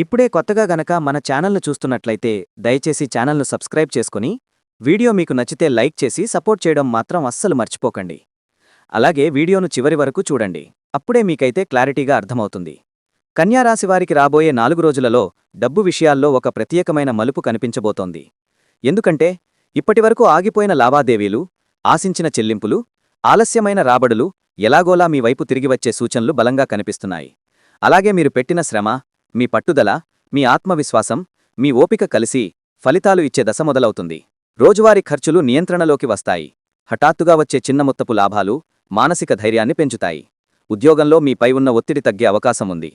ఇప్పుడే కొత్తగా గనక మన ఛానల్ను చూస్తున్నట్లయితే దయచేసి ఛానల్ను సబ్స్క్రైబ్ చేసుకుని వీడియో మీకు నచ్చితే లైక్ చేసి సపోర్ట్ చేయడం మాత్రం అస్సలు మర్చిపోకండి. అలాగే వీడియోను చివరి వరకు చూడండి. అప్పుడే మీకైతే క్లారిటీగా అర్థమవుతుంది. కన్యారాశి వారికి రాబోయే నాలుగు రోజులలో డబ్బు విషయాల్లో ఒక ప్రత్యేకమైన మలుపు కనిపించబోతోంది. ఎందుకంటే ఇప్పటివరకు ఆగిపోయిన లావాదేవీలు ఆశించిన చెల్లింపులు ఆలస్యమైన రాబడులు ఎలాగోలా మీ వైపు తిరిగి వచ్చే సూచనలు బలంగా కనిపిస్తున్నాయి. అలాగే మీరు పెట్టిన శ్రమ మీ పట్టుదల మీ ఆత్మవిశ్వాసం మీ ఓపిక కలిసి ఫలితాలు ఇచ్చే దశ మొదలవుతుంది. రోజువారీ ఖర్చులు నియంత్రణలోకి వస్తాయి. హఠాత్తుగా వచ్చే చిన్న మొత్తపు లాభాలు మానసిక ధైర్యాన్ని పెంచుతాయి. ఉద్యోగంలో మీపై ఉన్న ఒత్తిడి తగ్గే అవకాశం ఉంది.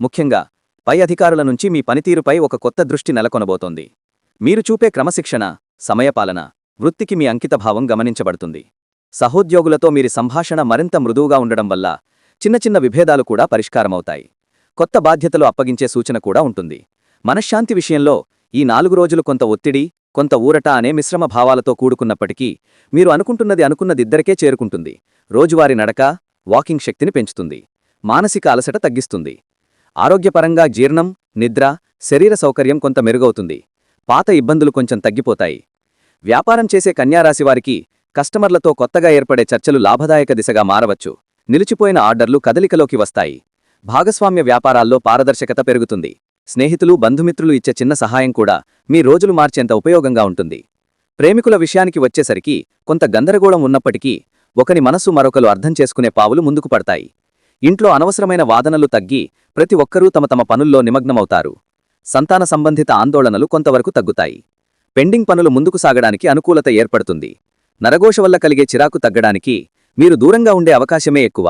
ముఖ్యంగా పై అధికారుల నుంచి మీ పనితీరుపై ఒక కొత్త దృష్టి నెలకొనబోతోంది. మీరు చూపే క్రమశిక్షణ సమయపాలన వృత్తికి మీ అంకితభావం గమనించబడుతుంది. సహోద్యోగులతో మీరి సంభాషణ మరింత మృదువుగా ఉండడం వల్ల చిన్న చిన్న విభేదాలు కూడా పరిష్కారమవుతాయి. కొత్త బాధ్యతలు అప్పగించే సూచన కూడా ఉంటుంది. మనశ్శాంతి విషయంలో ఈ నాలుగు రోజులు కొంత ఒత్తిడి కొంత ఊరట అనే మిశ్రమ భావాలతో కూడుకున్నప్పటికీ మీరు అనుకుంటున్నది అనుకున్నదిద్దరికే చేరుకుంటుంది. రోజువారీ నడక వాకింగ్ శక్తిని పెంచుతుంది. మానసిక అలసట తగ్గిస్తుంది. ఆరోగ్యపరంగా జీర్ణం నిద్ర శరీర సౌకర్యం కొంత మెరుగవుతుంది. పాత ఇబ్బందులు కొంచెం తగ్గిపోతాయి. వ్యాపారం చేసే కన్యారాశివారికి కస్టమర్లతో కొత్తగా ఏర్పడే చర్చలు లాభదాయక దిశగా మారవచ్చు. నిలిచిపోయిన ఆర్డర్లు కదలికలోకి వస్తాయి. భాగస్వామ్య వ్యాపారాల్లో పారదర్శకత పెరుగుతుంది. స్నేహితులు బంధుమిత్రులు ఇచ్చే చిన్న సహాయం కూడా మీ రోజులు మార్చేంత ఉపయోగంగా ఉంటుంది. ప్రేమికుల విషయానికి వచ్చేసరికి కొంత గందరగోళం ఉన్నప్పటికీ ఒకని మనస్సు మరొకరు అర్థం చేసుకునే పావులు ముందుకు పడతాయి. ఇంట్లో అనవసరమైన వాదనలు తగ్గి ప్రతి ఒక్కరూ తమ తమ పనుల్లో నిమగ్నమవుతారు. సంతాన సంబంధిత ఆందోళనలు కొంతవరకు తగ్గుతాయి. పెండింగ్ పనులు ముందుకు సాగడానికి అనుకూలత ఏర్పడుతుంది. నరఘోష వల్ల కలిగే చిరాకు తగ్గడానికి మీరు దూరంగా ఉండే అవకాశమే ఎక్కువ.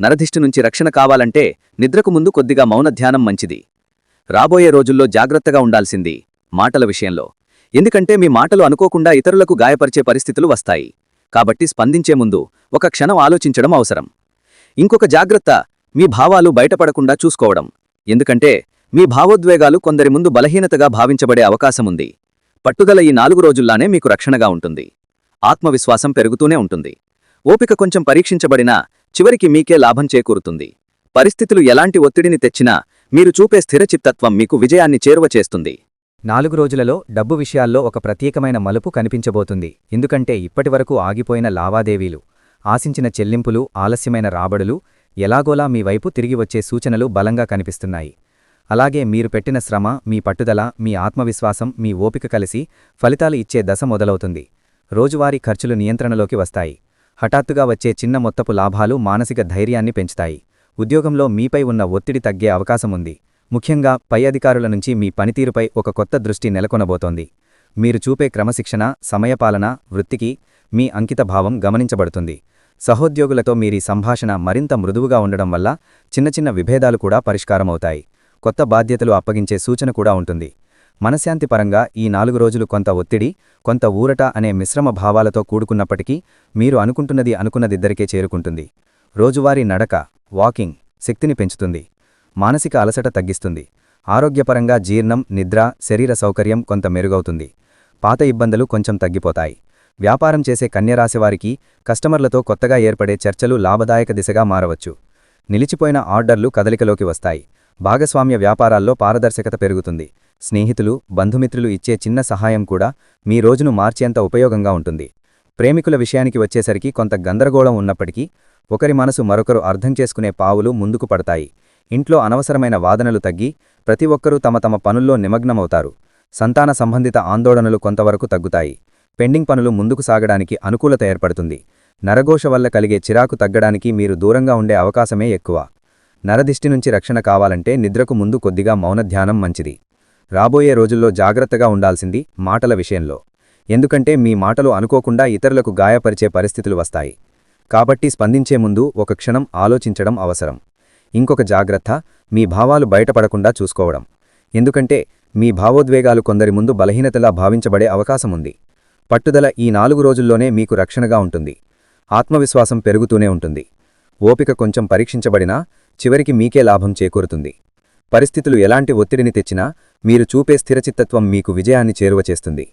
నరధిష్టి నుంచి రక్షణ కావాలంటే నిద్రకు ముందు కొద్దిగా మౌన ధ్యానం మంచిది. రాబోయే రోజుల్లో జాగ్రత్తగా ఉండాల్సింది మాటల విషయంలో. ఎందుకంటే మీ మాటలు అనుకోకుండా ఇతరులకు గాయపరిచే పరిస్థితులు వస్తాయి. కాబట్టి స్పందించే ముందు ఒక క్షణం ఆలోచించడం అవసరం. ఇంకొక జాగ్రత్త మీ భావాలు బయటపడకుండా చూసుకోవడం. ఎందుకంటే మీ భావోద్వేగాలు కొందరి ముందు బలహీనతగా భావించబడే అవకాశముంది పట్టుదల ఈ నాలుగు రోజుల్లానే మీకు రక్షణగా ఉంటుంది. ఆత్మవిశ్వాసం పెరుగుతూనే ఉంటుంది. ఓపిక కొంచెం పరీక్షించబడినా చివరికి మీకే లాభం చేకూరుతుంది. పరిస్థితులు ఎలాంటి ఒత్తిడిని తెచ్చినా మీరు చూపే స్థిరచిత్తత్వం మీకు విజయాన్ని చేరువ చేస్తుంది. నాలుగు రోజులలో డబ్బు విషయాల్లో ఒక ప్రత్యేకమైన మలుపు కనిపించబోతుంది. ఎందుకంటే ఇప్పటివరకు ఆగిపోయిన లావాదేవీలు ఆశించిన చెల్లింపులు ఆలస్యమైన రాబడులు ఎలాగోలా మీ వైపు తిరిగి వచ్చే సూచనలు బలంగా కనిపిస్తున్నాయి. అలాగే మీరు పెట్టిన శ్రమ మీ పట్టుదల మీ ఆత్మవిశ్వాసం మీ ఓపిక కలిసి ఫలితాలు ఇచ్చే దశ మొదలవుతుంది. రోజువారీ ఖర్చులు నియంత్రణలోకి వస్తాయి. హఠాత్తుగా వచ్చే చిన్న మొత్తపు లాభాలు మానసిక ధైర్యాన్ని పెంచుతాయి. ఉద్యోగంలో మీపై ఉన్న ఒత్తిడి తగ్గే అవకాశముంది. ముఖ్యంగా పై అధికారుల నుంచి మీ పనితీరుపై ఒక కొత్త దృష్టి నెలకొనబోతోంది. మీరు చూపే క్రమశిక్షణ సమయపాలన వృత్తికి మీ అంకితభావం గమనించబడుతుంది. సహోద్యోగులతో మీరీ సంభాషణ మరింత మృదువుగా ఉండడం వల్ల చిన్న చిన్న విభేదాలు కూడా పరిష్కారమవుతాయి. కొత్త బాధ్యతలు అప్పగించే సూచన కూడా ఉంటుంది. మనశాంతి పరంగా ఈ నాలుగు రోజులు కొంత ఒత్తిడి కొంత ఊరట అనే మిశ్రమ భావాలతో కూడుకున్నప్పటికీ మీరు అనుకుంటున్నది అనుకున్నదిద్దరికే చేరుకుంటుంది. రోజువారీ నడక వాకింగ్ శక్తిని పెంచుతుంది. మానసిక అలసట తగ్గిస్తుంది. ఆరోగ్యపరంగా జీర్ణం నిద్ర శరీర సౌకర్యం కొంత మెరుగవుతుంది. పాత ఇబ్బందులు కొంచెం తగ్గిపోతాయి. వ్యాపారం చేసే కన్యరాశివారికి కస్టమర్లతో కొత్తగా ఏర్పడే చర్చలు లాభదాయక దిశగా మారవచ్చు. నిలిచిపోయిన ఆర్డర్లు కదలికలోకి వస్తాయి. భాగస్వామ్య వ్యాపారాల్లో పారదర్శకత పెరుగుతుంది. స్నేహితులు బంధుమిత్రులు ఇచ్చే చిన్న సహాయం కూడా మీ రోజును మార్చేంత ఉపయోగంగా ఉంటుంది. ప్రేమికుల విషయానికి వచ్చేసరికి కొంత గందరగోళం ఉన్నప్పటికీ ఒకరి మనసు మరొకరు అర్థం చేసుకునే పావులు ముందుకు పడతాయి. ఇంట్లో అనవసరమైన వాదనలు తగ్గి ప్రతి ఒక్కరూ తమ తమ పనుల్లో నిమగ్నమవుతారు. సంతాన సంబంధిత ఆందోళనలు కొంతవరకు తగ్గుతాయి. పెండింగ్ పనులు ముందుకు సాగడానికి అనుకూలత ఏర్పడుతుంది. నరఘోష వల్ల కలిగే చిరాకు తగ్గడానికి మీరు దూరంగా ఉండే అవకాశమే ఎక్కువ. నరదిష్టి నుంచి రక్షణ కావాలంటే నిద్రకు ముందు కొద్దిగా మౌనధ్యానం మంచిది. రాబోయే రోజుల్లో జాగ్రత్తగా ఉండాల్సింది మాటల విషయంలో. ఎందుకంటే మీ మాటలు అనుకోకుండా ఇతరులకు గాయపరిచే పరిస్థితులు వస్తాయి. కాబట్టి స్పందించే ముందు ఒక క్షణం ఆలోచించడం అవసరం. ఇంకొక జాగ్రత్త మీ భావాలు బయటపడకుండా చూసుకోవడం. ఎందుకంటే మీ భావోద్వేగాలు కొందరి ముందు బలహీనతలా భావించబడే అవకాశముంది పట్టుదల ఈ నాలుగు రోజుల్లోనే మీకు రక్షణగా ఉంటుంది. ఆత్మవిశ్వాసం పెరుగుతూనే ఉంటుంది. ఓపిక కొంచెం పరీక్షించబడినా చివరికి మీకే లాభం చేకూరుతుంది. పరిస్థితులు ఎలాంటి ఒత్తిడిని తెచ్చినా మీరు చూపే స్థిరచిత్తత్వం మీకు విజయాన్ని చేరువచేస్తుంది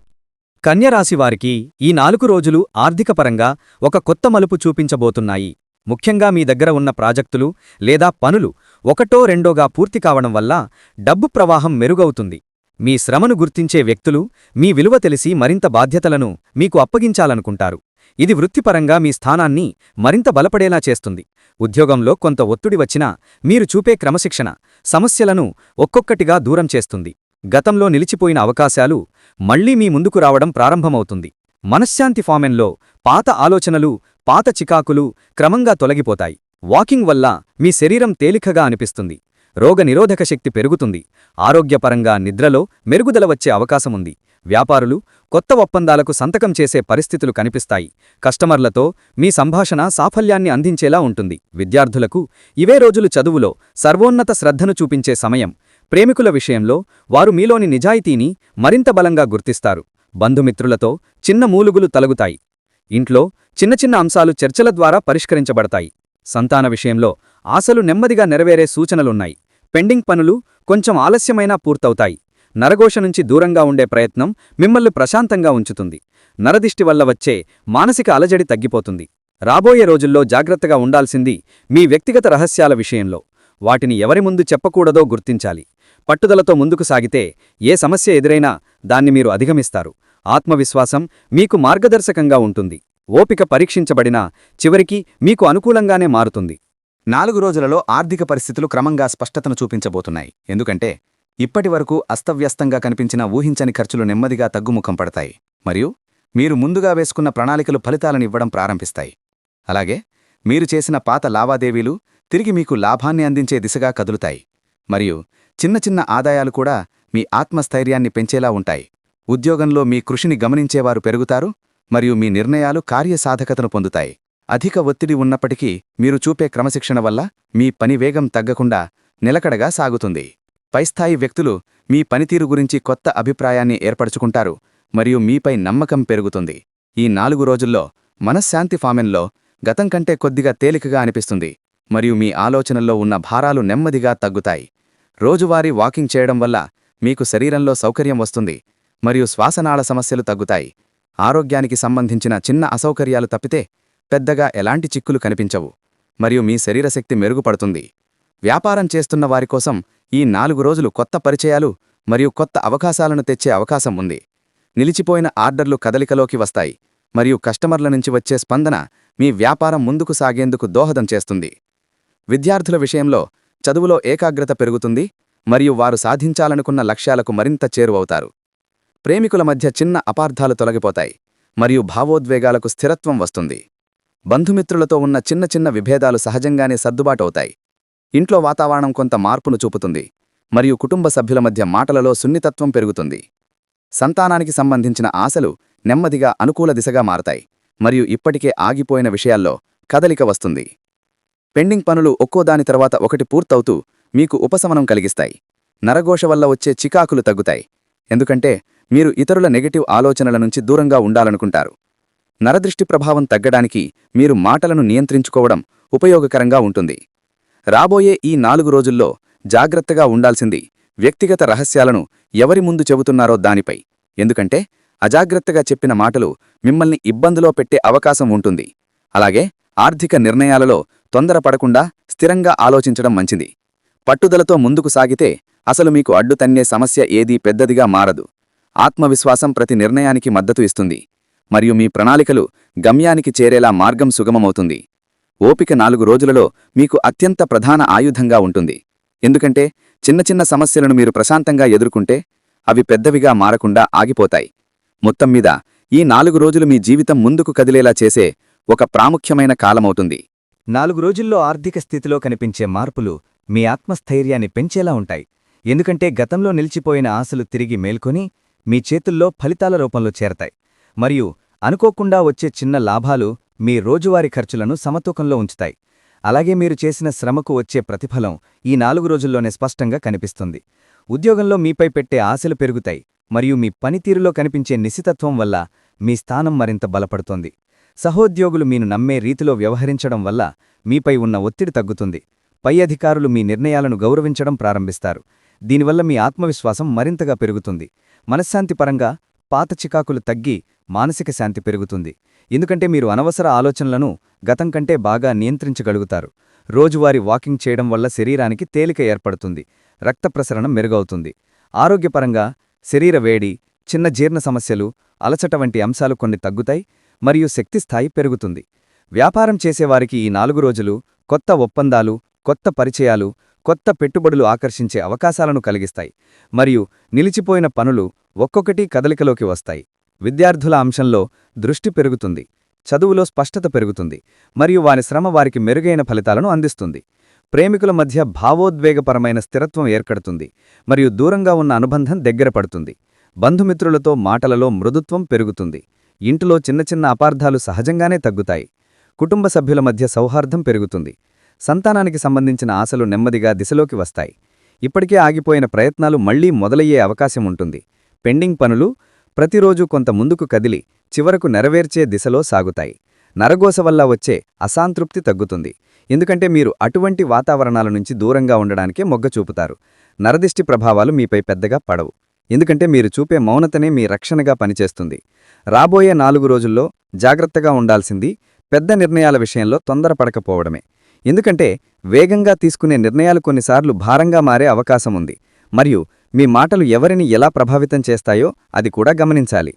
కన్యరాశివారికి ఈ నాలుగు రోజులు ఆర్థికపరంగా ఒక కొత్త మలుపు చూపించబోతున్నాయి. ముఖ్యంగా మీ దగ్గర ఉన్న ప్రాజెక్టులు లేదా పనులు ఒకటో రెండోగా పూర్తి కావడం వల్ల డబ్బు ప్రవాహం మెరుగవుతుంది. మీ శ్రమను గుర్తించే వ్యక్తులు మీ విలువ తెలిసి మరింత బాధ్యతలను మీకు అప్పగించాలనుకుంటారు. ఇది వృత్తిపరంగా మీ స్థానాన్ని మరింత బలపడేలా చేస్తుంది. ఉద్యోగంలో కొంత ఒత్తిడి వచ్చినా మీరు చూపే క్రమశిక్షణ సమస్యలను ఒక్కొక్కటిగా దూరం చేస్తుంది. గతంలో నిలిచిపోయిన అవకాశాలు మళ్ళీ మీ ముందుకు రావడం ప్రారంభమవుతుంది. మనశ్శాంతి ఫామెన్లో పాత ఆలోచనలు పాత చికాకులు క్రమంగా తొలగిపోతాయి. వాకింగ్ వల్ల మీ శరీరం తేలికగా అనిపిస్తుంది. రోగ నిరోధక శక్తి పెరుగుతుంది. ఆరోగ్యపరంగా నిద్రలో మెరుగుదల వచ్చే అవకాశముంది. వ్యాపారులు కొత్త ఒప్పందాలకు సంతకం చేసే పరిస్థితులు కనిపిస్తాయి. కస్టమర్లతో మీ సంభాషణ సాఫల్యాన్ని అందించేలా ఉంటుంది. విద్యార్థులకు ఇవే రోజులు చదువులో సర్వోన్నత శ్రద్ధను చూపించే సమయం. ప్రేమికుల విషయంలో వారు మీలోని నిజాయితీని మరింత బలంగా గుర్తిస్తారు. బంధుమిత్రులతో చిన్న మూలుగులు తలగుతాయి. ఇంట్లో చిన్న చిన్న అంశాలు చర్చల ద్వారా పరిష్కరించబడతాయి. సంతాన విషయంలో ఆశలు నెమ్మదిగా నెరవేరే సూచనలున్నాయి. పెండింగ్ పనులు కొంచెం ఆలస్యమైనా పూర్తవుతాయి. నరఘోష నుంచి దూరంగా ఉండే ప్రయత్నం మిమ్మల్ని ప్రశాంతంగా ఉంచుతుంది. నరదిష్టి వల్ల వచ్చే మానసిక అలజడి తగ్గిపోతుంది. రాబోయే రోజుల్లో జాగ్రత్తగా ఉండాల్సింది మీ వ్యక్తిగత రహస్యాల విషయంలో. వాటిని ఎవరి ముందు చెప్పకూడదో గుర్తించాలి. పట్టుదలతో ముందుకు సాగితే ఏ సమస్య ఎదురైనా దాన్ని మీరు అధిగమిస్తారు. ఆత్మవిశ్వాసం మీకు మార్గదర్శకంగా ఉంటుంది. ఓపిక పరీక్షించబడినా చివరికి మీకు అనుకూలంగానే మారుతుంది. నాలుగు రోజులలో ఆర్థిక పరిస్థితులు క్రమంగా స్పష్టతను చూపించబోతున్నాయి. ఎందుకంటే ఇప్పటివరకు అస్తవ్యస్తంగా కనిపించిన ఊహించని ఖర్చులు నెమ్మదిగా తగ్గుముఖం పడతాయి. మరియు మీరు ముందుగా వేసుకున్న ప్రణాళికలు ఫలితాలనివ్వడం ప్రారంభిస్తాయి. అలాగే మీరు చేసిన పాత లావాదేవీలు తిరిగి మీకు లాభాన్ని అందించే దిశగా కదులుతాయి. మరియు చిన్న చిన్న ఆదాయాలు కూడా మీ ఆత్మస్థైర్యాన్ని పెంచేలా ఉంటాయి. ఉద్యోగంలో మీ కృషిని గమనించేవారు పెరుగుతారు మరియు మీ నిర్ణయాలు కార్యసాధకతను పొందుతాయి. అధిక ఒత్తిడి ఉన్నప్పటికీ మీరు చూపే క్రమశిక్షణ వల్ల మీ పని వేగం తగ్గకుండా నిలకడగా సాగుతుంది. పైస్థాయి వ్యక్తులు మీ పనితీరు గురించి కొత్త అభిప్రాయాన్ని ఏర్పరచుకుంటారు మరియు మీపై నమ్మకం పెరుగుతుంది. ఈ నాలుగు రోజుల్లో మనశ్శాంతి ఫామెన్లో గతం కంటే కొద్దిగా తేలికగా అనిపిస్తుంది మరియు మీ ఆలోచనల్లో ఉన్న భారాలు నెమ్మదిగా తగ్గుతాయి. రోజువారీ వాకింగ్ చేయడం వల్ల మీకు శరీరంలో సౌకర్యం వస్తుంది మరియు శ్వాసనాళ సమస్యలు తగ్గుతాయి. ఆరోగ్యానికి సంబంధించిన చిన్న అసౌకర్యాలు తప్పితే పెద్దగా ఎలాంటి చిక్కులు కనిపించవు మరియు మీ శరీరశక్తి మెరుగుపడుతుంది. వ్యాపారం చేస్తున్న వారి కోసం ఈ నాలుగు రోజులు కొత్త పరిచయాలు మరియు కొత్త అవకాశాలను తెచ్చే అవకాశం ఉంది. నిలిచిపోయిన ఆర్డర్లు కదలికలోకి వస్తాయి మరియు కస్టమర్ల నుంచి వచ్చే స్పందన మీ వ్యాపారం ముందుకు సాగేందుకు దోహదం చేస్తుంది. విద్యార్థుల విషయంలో చదువులో ఏకాగ్రత పెరుగుతుంది మరియు వారు సాధించాలనుకున్న లక్ష్యాలకు మరింత చేరువవుతారు. ప్రేమికుల మధ్య చిన్న అపార్థాలు తొలగిపోతాయి మరియు భావోద్వేగాలకు స్థిరత్వం వస్తుంది. బంధుమిత్రులతో ఉన్న చిన్న చిన్న విభేదాలు సహజంగానే సర్దుబాటవుతాయి. ఇంట్లో వాతావరణం కొంత మార్పును చూపుతుంది మరియు కుటుంబ సభ్యుల మధ్య మాటలలో సున్నితత్వం పెరుగుతుంది. సంతానానికి సంబంధించిన ఆశలు నెమ్మదిగా అనుకూల దిశగా మారతాయి మరియు ఇప్పటికే ఆగిపోయిన విషయాల్లో కదలిక వస్తుంది. పెండింగ్ పనులు ఒక్కోదాని తర్వాత ఒకటి పూర్తవుతూ మీకు ఉపశమనం కలిగిస్తాయి. నరఘోష వల్ల వచ్చే చికాకులు తగ్గుతాయి. ఎందుకంటే మీరు ఇతరుల నెగటివ్ ఆలోచనల నుంచి దూరంగా ఉండాలనుకుంటారు. నరదృష్టి ప్రభావం తగ్గడానికి మీరు మాటలను నియంత్రించుకోవడం ఉపయోగకరంగా ఉంటుంది. రాబోయే ఈ నాలుగు రోజుల్లో జాగ్రత్తగా ఉండాల్సింది వ్యక్తిగత రహస్యాలను ఎవరి ముందు చెబుతున్నారో దానిపై. ఎందుకంటే అజాగ్రత్తగా చెప్పిన మాటలు మిమ్మల్ని ఇబ్బందిలో పెట్టే అవకాశం ఉంటుంది. అలాగే ఆర్థిక నిర్ణయాలలో తొందరపడకుండా స్థిరంగా ఆలోచించడం మంచిది. పట్టుదలతో ముందుకు సాగితే అసలు మీకు అడ్డు తన్నే సమస్య ఏదీ పెద్దదిగా మారదు. ఆత్మవిశ్వాసం ప్రతి నిర్ణయానికి మద్దతు ఇస్తుంది. మరియు మీ ప్రణాళికలు గమ్యానికి చేరేలా మార్గం సుగమమవుతుంది. ఓపిక నాలుగు రోజులలో మీకు అత్యంత ప్రధాన ఆయుధంగా ఉంటుంది. ఎందుకంటే చిన్న చిన్న సమస్యలను మీరు ప్రశాంతంగా ఎదుర్కొంటే అవి పెద్దవిగా మారకుండా ఆగిపోతాయి. మొత్తం మీద ఈ నాలుగు రోజులు మీ జీవితం ముందుకు కదిలేలా చేసే ఒక ప్రాముఖ్యమైన కాలమవుతుంది. నాలుగు రోజుల్లో ఆర్థిక స్థితిలో కనిపించే మార్పులు మీ ఆత్మస్థైర్యాన్ని పెంచేలా ఉంటాయి. ఎందుకంటే గతంలో నిలిచిపోయిన ఆశలు తిరిగి మేల్కొని మీ చేతుల్లో ఫలితాల రూపంలో చేరతాయి. మరియు అనుకోకుండా వచ్చే చిన్న లాభాలు మీ రోజువారీ ఖర్చులను సమతూకంలో ఉంచుతాయి. అలాగే మీరు చేసిన శ్రమకు వచ్చే ప్రతిఫలం ఈ నాలుగు రోజుల్లోనే స్పష్టంగా కనిపిస్తుంది. ఉద్యోగంలో మీపై పెట్టే ఆశలు పెరుగుతాయి మరియు మీ పనితీరులో కనిపించే నిశితత్వం వల్ల మీ స్థానం మరింత బలపడుతోంది. సహోద్యోగులు మీను నమ్మే రీతిలో వ్యవహరించడం వల్ల మీపై ఉన్న ఒత్తిడి తగ్గుతుంది. పై అధికారులు మీ నిర్ణయాలను గౌరవించడం ప్రారంభిస్తారు. దీనివల్ల మీ ఆత్మవిశ్వాసం మరింతగా పెరుగుతుంది. మనశ్శాంతిపరంగా పాత చికాకులు తగ్గి మానసిక శాంతి పెరుగుతుంది. ఎందుకంటే మీరు అనవసర ఆలోచనలను గతం కంటే బాగా నియంత్రించగలుగుతారు. రోజువారీ వాకింగ్ చేయడం వల్ల శరీరానికి తేలిక ఏర్పడుతుంది. రక్త ప్రసరణ మెరుగవుతుంది. ఆరోగ్యపరంగా శరీర వేడి చిన్న జీర్ణ సమస్యలు అలచట వంటి అంశాలు కొన్ని తగ్గుతాయి మరియు శక్తి స్థాయి పెరుగుతుంది. వ్యాపారం చేసేవారికి ఈ నాలుగు రోజులు కొత్త ఒప్పందాలు కొత్త పరిచయాలు కొత్త పెట్టుబడులు ఆకర్షించే అవకాశాలను కలిగిస్తాయి మరియు నిలిచిపోయిన పనులు ఒక్కొక్కటి కదలికలోకి వస్తాయి. విద్యార్థుల అంశంలో దృష్టి పెరుగుతుంది చదువులో స్పష్టత పెరుగుతుంది మరియు వారి శ్రమ వారికి మెరుగైన ఫలితాలను అందిస్తుంది. ప్రేమికుల మధ్య భావోద్వేగపరమైన స్థిరత్వం ఏర్పడుతుంది మరియు దూరంగా ఉన్న అనుబంధం దగ్గర పడుతుంది. బంధుమిత్రులతో మాటలలో మృదుత్వం పెరుగుతుంది ఇంటిలో చిన్న చిన్న అపార్థాలు సహజంగానే తగ్గుతాయి. కుటుంబ సభ్యుల మధ్య సౌహార్దం పెరుగుతుంది సంతానానికి సంబంధించిన ఆశలు నెమ్మదిగా దిశలోకి వస్తాయి. ఇప్పటికే ఆగిపోయిన ప్రయత్నాలు మళ్ళీ మొదలయ్యే అవకాశం ఉంటుంది. పెండింగ్ పనులు ప్రతిరోజు కొంత ముందుకు కదిలి చివరకు నెరవేర్చే దిశలో సాగుతాయి. నరగోస వల్ల వచ్చే అసాంతృప్తి తగ్గుతుంది. ఎందుకంటే మీరు అటువంటి వాతావరణాల నుంచి దూరంగా ఉండడానికే మొగ్గ చూపుతారు. నరదిష్టి ప్రభావాలు మీపై పెద్దగా పడవు. ఎందుకంటే మీరు చూపే మౌనతనే మీ రక్షణగా పనిచేస్తుంది. రాబోయే నాలుగు రోజుల్లో జాగ్రత్తగా ఉండాల్సింది పెద్ద నిర్ణయాల విషయంలో తొందరపడకపోవడమే. ఎందుకంటే వేగంగా తీసుకునే నిర్ణయాలు కొన్నిసార్లు భారంగా మారే అవకాశం ఉంది. మరియు మీ మాటలు ఎవరిని ఎలా ప్రభావితం చేస్తాయో అది కూడా గమనించాలి.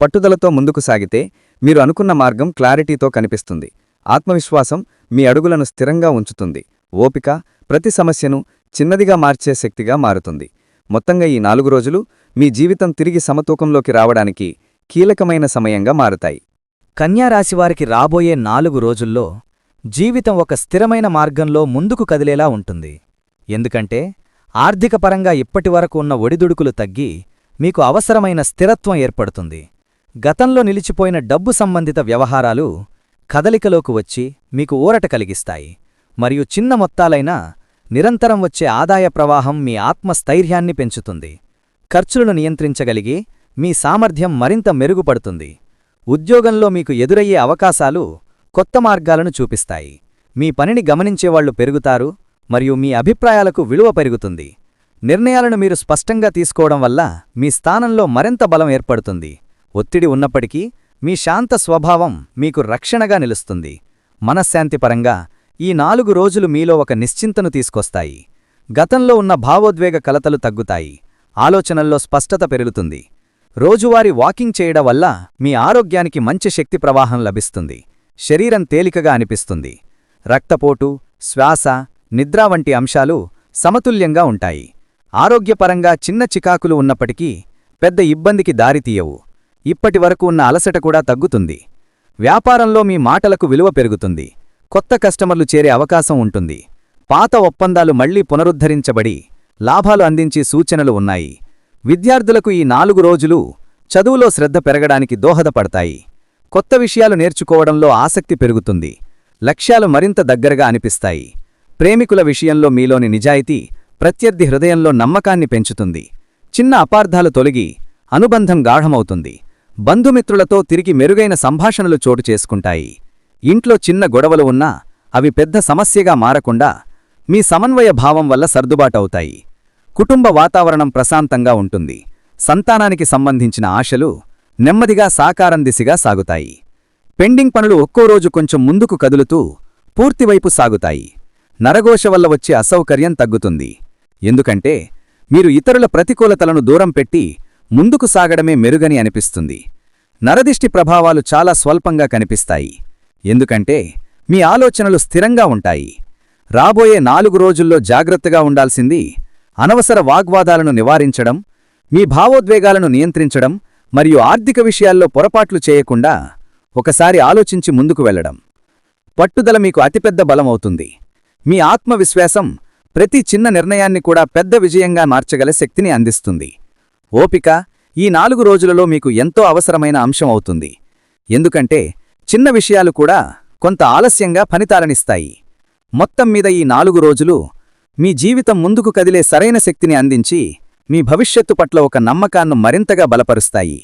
పట్టుదలతో ముందుకు సాగితే మీరు అనుకున్న మార్గం క్లారిటీతో కనిపిస్తుంది. ఆత్మవిశ్వాసం మీ అడుగులను స్థిరంగా ఉంచుతుంది. ఓపిక ప్రతి సమస్యను చిన్నదిగా మార్చే శక్తిగా మారుతుంది. మొత్తంగా ఈ నాలుగు రోజులు మీ జీవితం తిరిగి సమతూకంలోకి రావడానికి కీలకమైన సమయంగా మారుతాయి. కన్యారాశివారికి రాబోయే నాలుగు రోజుల్లో జీవితం ఒక స్థిరమైన మార్గంలో ముందుకు కదిలేలా ఉంటుంది. ఎందుకంటే ఆర్థికపరంగా ఇప్పటివరకు ఉన్న ఒడిదుడుకులు తగ్గి మీకు అవసరమైన స్థిరత్వం ఏర్పడుతుంది. గతంలో నిలిచిపోయిన డబ్బు సంబంధిత వ్యవహారాలు కదలికలోకి వచ్చి మీకు ఊరట కలిగిస్తాయి. మరియు చిన్న మొత్తాలైనా నిరంతరం వచ్చే ఆదాయ ప్రవాహం మీ ఆత్మస్థైర్యాన్ని పెంచుతుంది. ఖర్చులను నియంత్రించగలిగి మీ సామర్థ్యం మరింత మెరుగుపడుతుంది. ఉద్యోగంలో మీకు ఎదురయ్యే అవకాశాలు కొత్త మార్గాలను చూపిస్తాయి. మీ పనిని గమనించేవాళ్ళు పెరుగుతారు మరియు మీ అభిప్రాయాలకు విలువ పెరుగుతుంది. నిర్ణయాలను మీరు స్పష్టంగా తీసుకోవడం వల్ల మీ స్థానంలో మరింత బలం ఏర్పడుతుంది. ఒత్తిడి ఉన్నప్పటికీ మీ శాంత స్వభావం మీకు రక్షణగా నిలుస్తుంది. మనశ్శాంతిపరంగా ఈ నాలుగు రోజులు మీలో ఒక నిశ్చింతను తీసుకొస్తాయి. గతంలో ఉన్న భావోద్వేగ కలతలు తగ్గుతాయి. ఆలోచనల్లో స్పష్టత పెరుగుతుంది. రోజువారీ వాకింగ్ చేయడం వల్ల మీ ఆరోగ్యానికి మంచి శక్తి ప్రవాహం లభిస్తుంది. శరీరం తేలికగా అనిపిస్తుంది. రక్తపోటు శ్వాస నిద్ర వంటి అంశాలు సమతుల్యంగా ఉంటాయి. ఆరోగ్యపరంగా చిన్న చికాకులు ఉన్నప్పటికీ పెద్ద ఇబ్బందికి దారితీయవు ఇప్పటివరకు ఉన్న అలసట కూడా తగ్గుతుంది. వ్యాపారంలో మీ మాటలకు విలువ పెరుగుతుంది. కొత్త కస్టమర్లు చేరే అవకాశం ఉంటుంది. పాత ఒప్పందాలు మళ్ళీ పునరుద్ధరించబడి లాభాలు అందించే సూచనలు ఉన్నాయి. విద్యార్థులకు ఈ నాలుగు రోజులు చదువులో శ్రద్ధ పెరగడానికి దోహదపడతాయి. కొత్త విషయాలు నేర్చుకోవడంలో ఆసక్తి పెరుగుతుంది. లక్ష్యాలు మరింత దగ్గరగా అనిపిస్తాయి. ప్రేమికుల విషయంలో మీలోని నిజాయితీ ప్రత్యర్థి హృదయంలో నమ్మకాన్ని పెంచుతుంది. చిన్న అపార్థాలు తొలగి అనుబంధం గాఢమవుతుంది. బంధుమిత్రులతో తిరిగి మెరుగైన సంభాషణలు చోటు చేసుకుంటాయి. ఇంట్లో చిన్న గొడవలు ఉన్నా అవి పెద్ద సమస్యగా మారకుండా మీ సమన్వయ భావం వల్ల సర్దుబాటవుతాయి. కుటుంబ వాతావరణం ప్రశాంతంగా ఉంటుంది. సంతానానికి సంబంధించిన ఆశలు నెమ్మదిగా సాకారం దిశగా సాగుతాయి. పెండింగ్ పనులు ఒక్కో రోజు కొంచెం ముందుకు కదులుతూ పూర్తివైపు సాగుతాయి. నరఘోష వల్ల వచ్చే అసౌకర్యం తగ్గుతుంది. ఎందుకంటే మీరు ఇతరుల ప్రతికూలతలను దూరం పెట్టి ముందుకు సాగడమే మెరుగని అనిపిస్తుంది. నరదిష్టి ప్రభావాలు చాలా స్వల్పంగా కనిపిస్తాయి. ఎందుకంటే మీ ఆలోచనలు స్థిరంగా ఉంటాయి. రాబోయే నాలుగు రోజుల్లో జాగ్రత్తగా ఉండాల్సింది అనవసర వాగ్వాదాలను నివారించడం మీ భావోద్వేగాలను నియంత్రించడం మరియు ఆర్థిక విషయాల్లో పొరపాట్లు చేయకుండా ఒకసారి ఆలోచించి ముందుకు వెళ్ళడం పట్టుదల మీకు అతిపెద్ద బలమవుతుంది మీ ఆత్మవిశ్వాసం ప్రతి చిన్న నిర్ణయాన్ని కూడా పెద్ద విజయంగా మార్చగల శక్తిని అందిస్తుంది. ఓపిక ఈ నాలుగు రోజులలో మీకు ఎంతో అవసరమైన అంశం అవుతుంది. ఎందుకంటే చిన్న విషయాలు కూడా కొంత ఆలస్యంగా ఫలితాలనిస్తాయి. మొత్తం మీద ఈ నాలుగు రోజులు మీ జీవితం ముందుకు కదిలే సరైన శక్తిని అందించి మీ భవిష్యత్తు పట్ల ఒక నమ్మకాన్ని మరింతగా బలపరుస్తాయి.